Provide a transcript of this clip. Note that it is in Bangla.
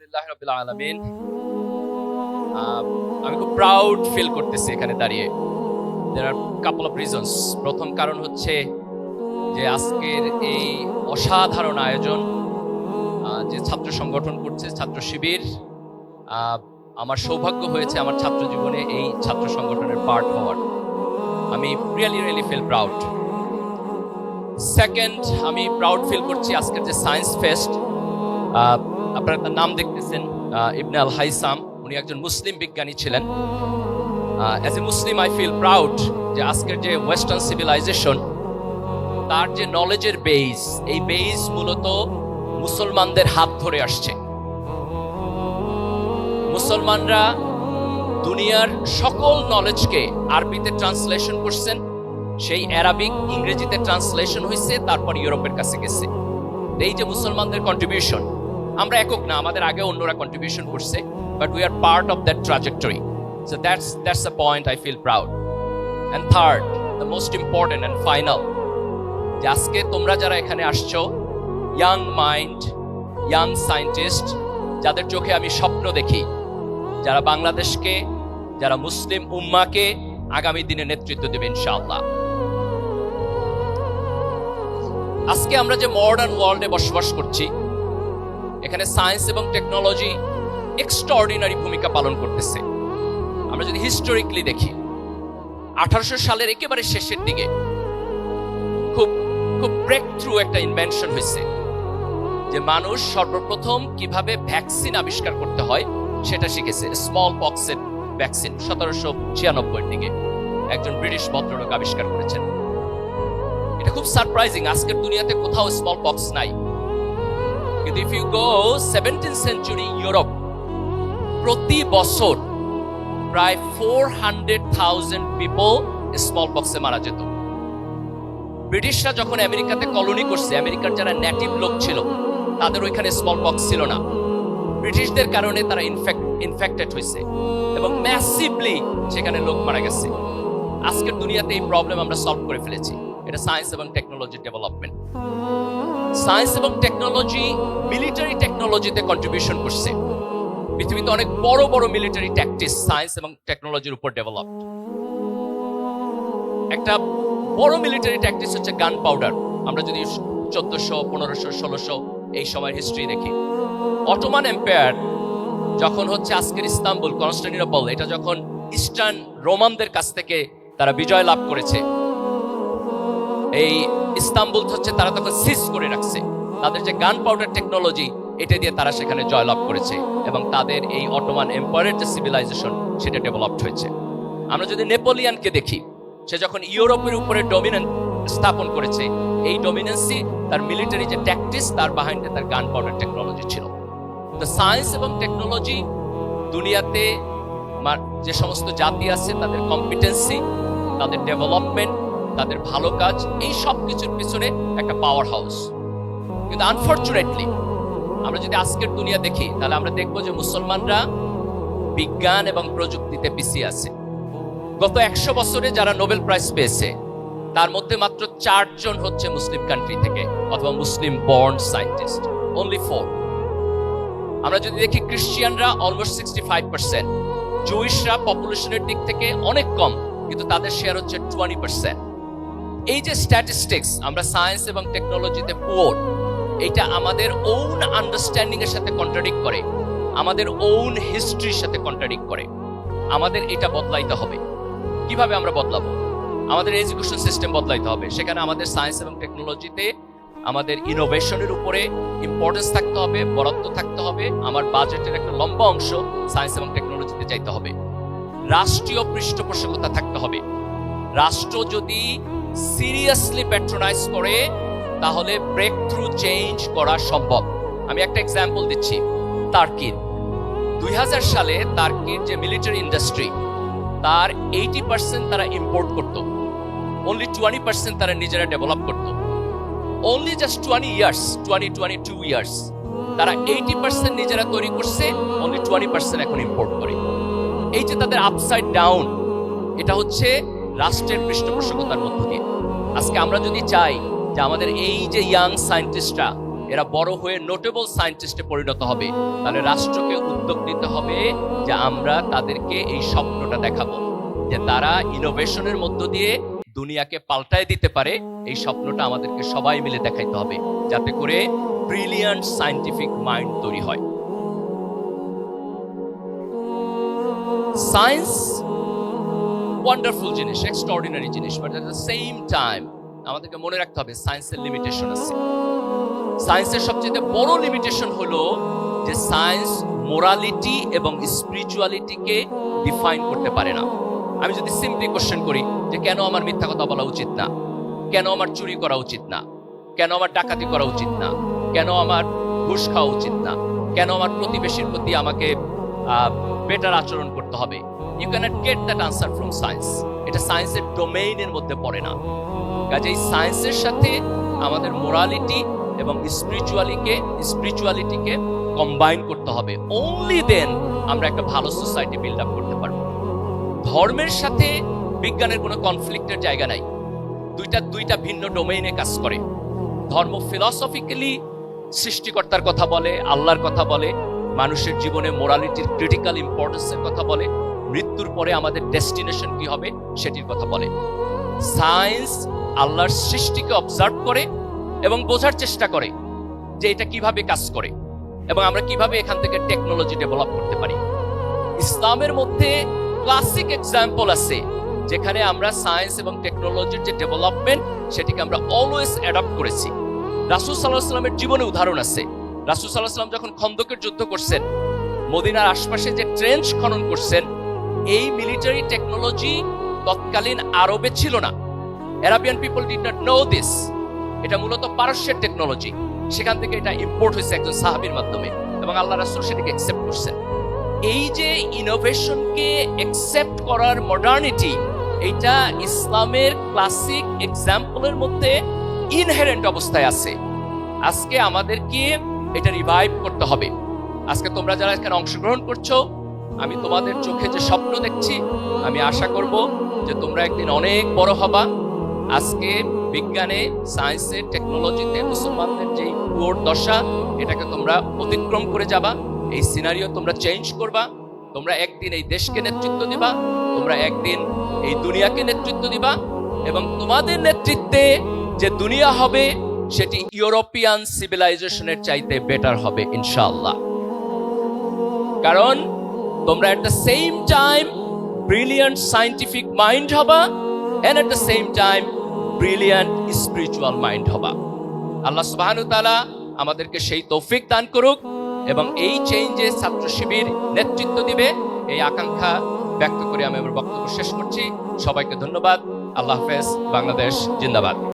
আলহামদুলিল্লাহ রবিল আলমিন। আমি খুব প্রাউড ফিল করতেছি এখানে দাঁড়িয়ে। দের আর কাপল অফ রিজনস প্রথম কারণ হচ্ছে যে আজকের এই অসাধারণ আয়োজন যে ছাত্র সংগঠন করছে ছাত্র শিবির আমার সৌভাগ্য হয়েছে আমার ছাত্র জীবনে এই ছাত্র সংগঠনের পার্ট হওয়ার। আমি really really feel proud second আমি প্রাউড ফিল করছি আজকের যে সায়েন্স ফেস্ট আপনারা নাম দেখতেছেন ইবনে আল হাইসাম। উনি একজন মুসলিম বিজ্ঞানী ছিলেন। As a Muslim I feel proud যে আজকের যে ওয়েস্টার্ন সিভিলাইজেশন তার যে নলেজের বেস এই বেস মূলত মুসলমানদের হাত ধরে আসছে। মুসলমানরা দুনিয়ার সকল নলেজকে আরবিতে ট্রান্সলেশন করছেন, সেই অ্যারাবিক ইংরেজিতে ট্রান্সলেশন হয়েছে তারপর ইউরোপের কাছে গেছে। এই যে মুসলমানদের কন্ট্রিবিউশন আমরা একক না, আমাদের আগে অন্যরা কন্ট্রিবিউশন করছে but we are part of that trajectory so that's that's a point I feel proud and third the most important and final যে আজকে তোমরা যারা এখানে আসছো ইয়াং মাইন্ড ইয়াং সায়েন্টিস্ট যাদের চোখে আমি স্বপ্ন দেখি, যারা বাংলাদেশকে, যারা মুসলিম উম্মাকে আগামী দিনে নেতৃত্ব দেবে, ইনশাআল্লাহ। আজকে আমরা যে মডার্ন ওয়ার্ল্ডে বসবাস করছি এখানে সায়েন্স এবং টেকনোলজি এক্সট্রাঅর্ডিনারি ভূমিকা পালন করতেছে। আমরা যদি হিস্টোরিক্যালি দেখি, আঠারোশো সালের একেবারে শেষের দিকে খুব খুব ব্রেক থ্রু একটা ইনভেনশন হয়েছে, যে মানুষ সর্বপ্রথম কীভাবে ভ্যাকসিন আবিষ্কার করতে হয় সেটা শিখেছে। স্মল পক্সের ভ্যাকসিন সতেরোশো ছিয়ানব্বই দিকে একজন ব্রিটিশ ভদ্রলোক আবিষ্কার করেছেন। এটা খুব সারপ্রাইজিং আজকের দুনিয়াতে কোথাও স্মল পক্স নাই। কিন্তু if you go seventeen century Europe প্রতি বছর প্রায় four hundred thousand people small মারা যেত। ব্রিটিশরা যখন আমেরিকাতে কলোনি করছে, আমেরিকার যারা নেটিভ লোক ছিল, তাদের ওইখানে স্মল পক্স ছিল না। ব্রিটিশদের কারণে তারা ইনফেক্ট ইনফেক্টেড হয়েছে এবং ম্যাসিভলি সেখানে লোক মারা গেছে। আজকের দুনিয়াতে এই প্রবলেম আমরা সলভ করে ফেলেছি। এটা সায়েন্স এবং টেকনোলজি ডেভেলপমেন্ট সায়েন্স এবং টেকনোলজি মিলিটারি টেকনোলজিতে কন্ট্রিবিউশন করছে। পৃথিবীতে অনেক বড় বড় মিলিটারি ট্যাকটিস সায়েন্স এবং টেকনোলজির উপর ডেভেলপ একটা বড় মিলিটারি ট্যাকটিস হচ্ছে গান পাউডার আমরা যদি চোদ্দশো, পনেরোশো, ষোলোশো এই সময়ের হিস্ট্রি দেখি। অটোমান এম্পায়ার যখন হচ্ছে আজকের ইস্তাম্বুল, কনস্টান্টিনোপল, এটা যখন ইস্টার্ন রোমানদের কাছ থেকে তারা বিজয় লাভ করেছে এই ইস্তাম্বুল হচ্ছে তারা তখন সিজ করে রাখছে। তাদের যে গান পাউডার টেকনোলজি এটা দিয়ে তারা সেখানে জয়লাভ করেছে এবং তাদের এই অটোমান এম্পায়ারের যে সিভিলাইজেশন সেটা ডেভেলপড হয়েছে। আমরা যদি নেপোলিয়ানকে দেখি, সে যখন ইউরোপের উপরে ডমিনেন্ট স্থাপন করেছে, এই ডমিনেন্সি তার মিলিটারি যে ট্যাকটিস তার বাহাইন্ডে তার গান পাউডার টেকনোলজি ছিল। তো সায়েন্স এবং টেকনোলজি দুনিয়াতে যে সমস্ত জাতি আছে, তাদের কম্পিটেন্সি তাদের ডেভেলপমেন্ট তাদের ভালো কাজ, এই সব কিছুর পিছনে একটা পাওয়ার হাউস কিন্তু আনফর্চুনেটলি আমরা যদি আজকের দুনিয়া দেখি, তাহলে আমরা দেখব যে মুসলমানরা বিজ্ঞান এবং প্রযুক্তিতে পিছিয়ে আছে। গত একশো বছরে যারা নোবেল প্রাইজ পেয়েছে, তার মধ্যে মাত্র চারজন হচ্ছে মুসলিম কান্ট্রি থেকে অথবা Muslim born scientist only four আমরা যদি দেখি ক্রিশ্চিয়ানরা অলমোস্ট সিক্সটি ফাইভ পার্সেন্ট জুইশরা পপুলেশনের দিক থেকে অনেক কম, কিন্তু তাদের শেয়ার হচ্ছে টোয়েন্টি পার্সেন্ট এই যে স্ট্যাটিস্টিক্স আমরা সায়েন্স এবং টেকনোলজিতে পুয়োর এটা আমাদের ওন আন্ডারস্ট্যান্ডিং এর সাথে কন্ট্রাডিক্ট করে, আমাদের ওন হিস্ট্রির সাথে কন্ট্রাডিক্ট করে। আমাদের এটা বদলাইতে হবে। কীভাবে আমরা বদলাবো? আমাদের এডুকেশন সিস্টেম বদলাইতে হবে। সেখানে আমাদের সায়েন্স এবং টেকনোলজিতে আমাদের ইনোভেশনের উপরে ইম্পর্টেন্স থাকতে হবে, বরাদ্দ থাকতে হবে, আমার বাজেটের একটা লম্বা অংশ সায়েন্স এবং টেকনোলজিতে যাইতে হবে। রাষ্ট্রীয় পৃষ্ঠপোষকতা থাকতে হবে। রাষ্ট্র যদি সিরিয়াসলি প্যাট্রোনাইজ করে, তাহলে ব্রেক থ্রু চেঞ্জ করা সম্ভব। আমি একটা এক্সাম্পল দিচ্ছি তার্কির দুই সালে তার্কির যে মিলিটারি ইন্ডাস্ট্রি তার এইটি পার্সেন্ট তারা ইম্পোর্ট করত। অনলি টোয়েন্টি পার্সেন্ট তারা নিজেরা ডেভেলপ করত। Only just twenty years twenty twenty two years তারা এইটি পার্সেন্ট নিজেরা তৈরি করছে অনলি টোয়েন্টি পার্সেন্ট এখন ইম্পোর্ট করে। এই যে তাদের আপসাইড ডাউন এটা হচ্ছে রাষ্ট্রের পৃষ্ঠপোষকতার মধ্য দিয়ে। আজকে আমরা যদি চাই যে আমাদের এই যে ইয়াং সায়েন্টিস্টরা এরা বড় হয়ে নোটেবল সায়েন্টিস্টে পরিণত হবে, তাহলে রাষ্ট্রকে উদ্যোগ নিতে হবে যে আমরা তাদেরকে এই স্বপ্নটা দেখাবো। যে তারা ইনোভেশনের মধ্য দিয়ে দুনিয়াকে পাল্টায় দিতে পারে, এই স্বপ্নটা আমাদেরকে সবাই মিলে দেখাইতে হবে, যাতে করে ব্রিলিয়ান্ট সায়েন্টিফিক মাইন্ড তৈরি হয়। সায়েন্স ওয়ান্ডারফুল জিনিস এক্সট্রাঅর্ডিনারি জিনিস but at the same time আমাদেরকে মনে রাখতে হবে সায়েন্সের লিমিটেশন আছে। সায়েন্সের সবচেয়ে বড় লিমিটেশন হলো যে সায়েন্স মোরালিটি এবং স্পিরিচুয়ালিটিকে ডিফাইন করতে পারে না। আমি যদি সিম্পলি কোশ্চেন করি, যে কেন আমার মিথ্যা কথা বলা উচিত না? কেন আমার চুরি করা উচিত না? কেন আমার ডাকাতি করা উচিত না? কেন আমার ঘুষ খাওয়া উচিত না? কেন আমার প্রতিবেশীর প্রতি আমাকে বেটার আচরণ করতে হবে। You can't get that answer from science এটা সায়েন্সের ডোমেইনের মধ্যে পড়ে না। কাজেই সায়েন্সের সাথে আমাদের মোরালিটি এবং স্পিরিচুয়ালিকে স্পিরিচুয়ালিটিকে কম্বাইন করতে হবে। অনলি দেন আমরা একটা ভালো সোসাইটি বিল্ড আপ করতে পারব। ধর্মের সাথে বিজ্ঞানের কোনো কনফ্লিক্টের জায়গা নাই। দুইটা দুইটা ভিন্ন ডোমেইনে কাজ করে। ধর্ম ফিলসফিক্যালি সৃষ্টিকর্তার কথা বলে, আল্লাহর কথা বলে মানুষের জীবনে মোরালিটির ক্রিটিক্যাল ইম্পর্টেন্সের কথা বলে, মৃত্যুর পরে আমাদের ডেস্টিনেশন কি হবে সেটির কথা বলে। সায়েন্স আল্লাহর সৃষ্টিকে অবজার্ভ করে এবং বোঝার চেষ্টা করে যে এটা কীভাবে কাজ করে এবং আমরা কীভাবে এখান থেকে টেকনোলজি ডেভেলপ করতে পারি। ইসলামের মধ্যে ক্লাসিক এক্সাম্পল আছে, যেখানে আমরা সায়েন্স এবং টেকনোলজির যে ডেভেলপমেন্ট সেটিকে আমরা অলওয়েজ অ্যাডাপ্ট করেছি। রাসুল সাল্লাহ সাল্লামের জীবনে উদাহরণ আছে। রাসুল সাল্লাহ সাল্লাম যখন খন্দকের যুদ্ধ করছেন, মদিনার আশপাশে যে ট্রেঞ্চ খনন করছেন, এই মিলিটারি টেকনোলজি তৎকালীন আরবে ছিল না। Arabian people did not know this এটা মূলত পারস্যের টেকনোলজি সেখান থেকে এটা ইম্পোর্ট হয়েছে একজন সাহাবির মাধ্যমে এবং আল্লাহ রাসুল সেটাকে অ্যাকসেপ্ট করছেন। এই যে ইনোভেশনকে অ্যাকসেপ্ট করার মডার্নিটি এটা ইসলামের ক্লাসিক এক্সাম্পলের মধ্যে ইনহেরেন্ট অবস্থায় আছে। আজকে আমাদেরকে এটা রিভাইভ করতে হবে। আজকে তোমরা যারা এখানে অংশগ্রহণ করছ, আমি তোমাদের চোখে যে স্বপ্ন দেখছি, আমি আশা করব যে তোমরা একদিন অনেক বড় হবা। আজকে বিজ্ঞানে সায়েন্সে টেকনোলজিতে মুসলমানদের যে পুয়োর দশা, এটাকে তোমরা অতিক্রম করে যাবা। এই সিনারিও তোমরা চেঞ্জ করবা। তোমরা একদিন এই দেশকে নেতৃত্ব দিবা, তোমরা একদিন এই দুনিয়াকে নেতৃত্ব দিবা এবং তোমাদের নেতৃত্বে যে দুনিয়া হবে সেটি ইউরোপিয়ান সিভিলাইজেশনের চাইতে বেটার হবে, ইনশাআল্লাহ। কারণ তোমরা at the same time brilliant scientific mind হবা and at the same time brilliant spiritual mind হবা। আল্লাহ সুবহানাহু তাআলা আমাদেরকে সেই তৌফিক দান করুক এবং এই চেঞ্জে ছাত্র শিবির নেতৃত্ব দিবে। এই আকাঙ্ক্ষা ব্যক্ত করে আমি আমার বক্তব্য শেষ করছি। সবাইকে ধন্যবাদ। আল্লাহ হাফেজ। বাংলাদেশ জিন্দাবাদ।